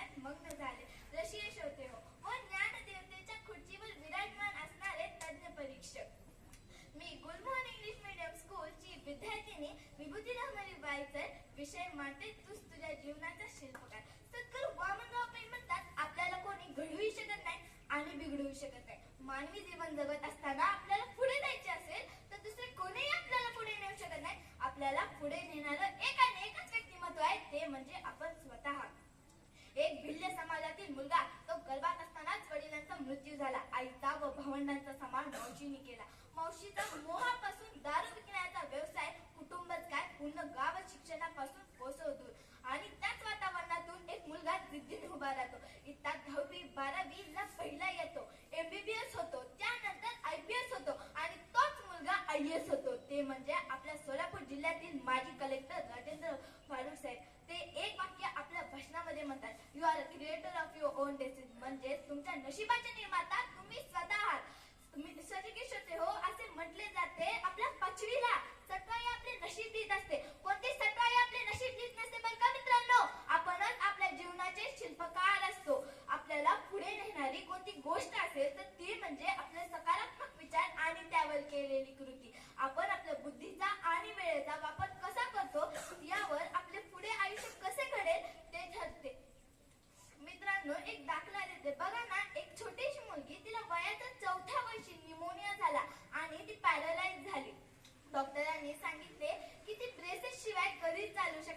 करण्यात मग्न झाले. रशियश होते हो. व ज्ञान देवतेच्या खुर्चीवर विराजमान असणारे तज्ञ परीक्षक. मी गुलमोहन इंग्लिश मीडियम स्कूलची विद्यार्थिनी विभूती रमणी बाईकर विषय मांडते तूच तुझ्या जीवनाचा शिल्पकार. सद्गुरू वामनराव पै म्हणतात आपल्याला कोणी घडवू शकत नाही आणि बिघडवू शकत नाही. मानवी जीवन जगत असताना आपल्याला पुढे जायचे असेल तर दुसरे कोणीही आपल्याला पुढे नेऊ शकत नाही. आपल्याला पुढे नेणारं एक आणि एकच व्यक्तिमत्व आहे ते म्हणजे आपण. मुलगा. तो गर्भात असतानाच वडिलांचा मृत्यू झाला. आईचा व भावंडांचा समान मावशीने केला. मावशीचा मोहापासून दारू विकण्याचा व्यवसाय कुटुंबच काय? पूर्ण गाव 那是班长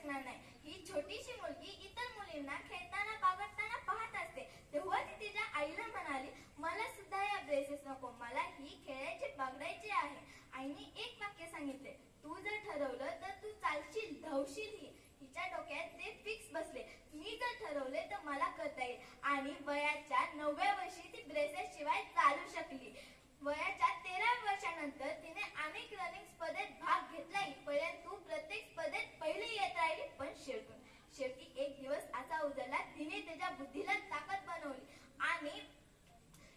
शकणार नाही. ही छोटीशी मुलगी इतर मुलींना खेळताना बागडताना पाहत असते. तेव्हा ती तिच्या आईला म्हणाली मला सुद्धा या ड्रेसेस नको. मला ही खेळायची बागडायचे आहे. आईने एक वाक्य सांगितले तू जर ठरवलं तर तू चालशील धावशील ही. तिच्या डोक्यात ते फिक्स बसले. मी जर ठरवले तर मला करता येईल. आणि वयाच्या नवव्या वर्षी ती ब्रेसेस शिवाय चालू शकली. वयाच्या तेरा वर्षानंतर तिने अनेक रनिंग स्पर्धेत भाग घेतलाही परंतु प्रत्येक स्पर्धेत पहिली येत राहिली पण शेवटून शेवटी एक दिवस असा उजळला तिने त्याच्या बुद्धीला ताकद बनवली आणि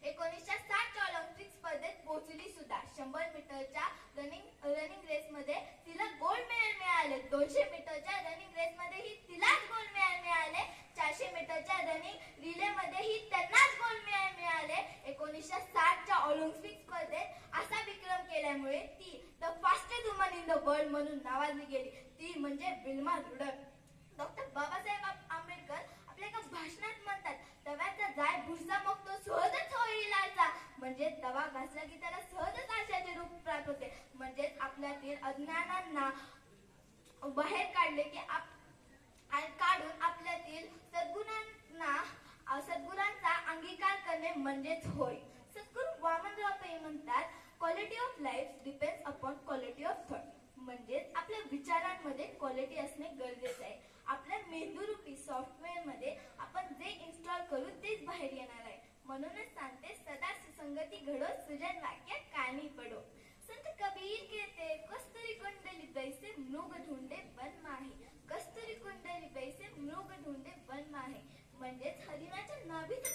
एकोणीसशे साठच्या ऑलिम्पिक स्पर्धेत पोहोचली सुद्धा शंभर मीटरच्या रनिंग रनिंग रेस मध्ये तिला गोल्ड मेडल मिळाले दोनशे मीटरच्या रनिंग रेस तिलाच गोल्ड मेडल मिळाले. चारशे मीटरच्या रनिंग रिले मध्येही त्यांनाच गोल्ड मेडल मिळाले. एकोणीसशे साठच्या ऑलिम्पिक स्पर्धेत असा विक्रम केल्यामुळे ती the fastest woman in the world म्हणून नावाजली गेली. ती म्हणजे Wilma Rudolph. Doctor Babasaheb Ambedkar आपल्या एका भाषणात म्हणतात तव्याचा जाय भुसा मग तो सहजच होईल म्हणजे तवा घासला की त्याला सहजच आशाचे रूप प्राप्त होते. म्हणजेच आपल्यातील अज्ञानांना बाहेर काढले की आप काढून आपल्यातील सद्गुणांना सद्गुणांचा अंगीकार करणे म्हणजेच होय. सद्गुरु वामनराव पै म्हणतात quality of life depends upon quality of thought म्हणजेच आपल्या विचारांमध्ये क्वालिटी असणे गरजेचे आहे. आपल्या मेंदूरूपी सॉफ्टवेअरमध्ये आपण जे इन्स्टॉल करू तेच बाहेर येणार आहे. म्हणूनच सांगते सदा सुसंगती घडो सृजन वाक्य कानी पडो. मृग धुंडे वन माहे कस्तरी कुंडली पैसे मृग धुंडे वन माहे म्हणजेच हरिणाच्या नाभीत